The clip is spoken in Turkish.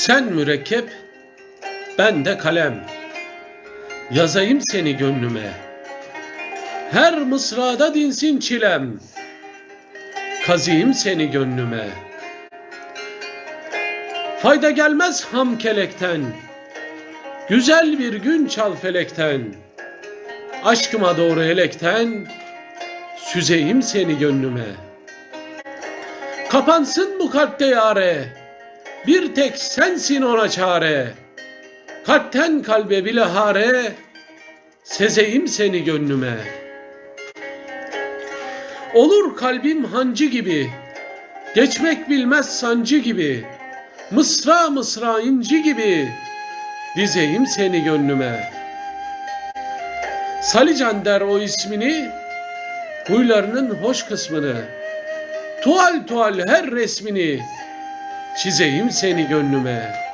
Sen mürekkep, ben de kalem. Yazayım seni gönlüme. Her mısrada dinsin çilem. Kazıyım seni gönlüme. Fayda gelmez ham kelekten. Güzel bir gün çal felekten. Aşkıma doğru elekten. Süzeyim seni gönlüme. Kapansın bu kalpte yare. Bir tek sensin ona çare. Kalpten kalbe bilahare. Sezeyim seni gönlüme. Olur kalbim hancı gibi. Geçmek bilmez sancı gibi. Mısra mısra inci gibi. Dizeyim seni gönlüme. Salican der o ismini. Huylarının hoş kısmını. Tuval tuval her resmini çizeyim seni gönlüme.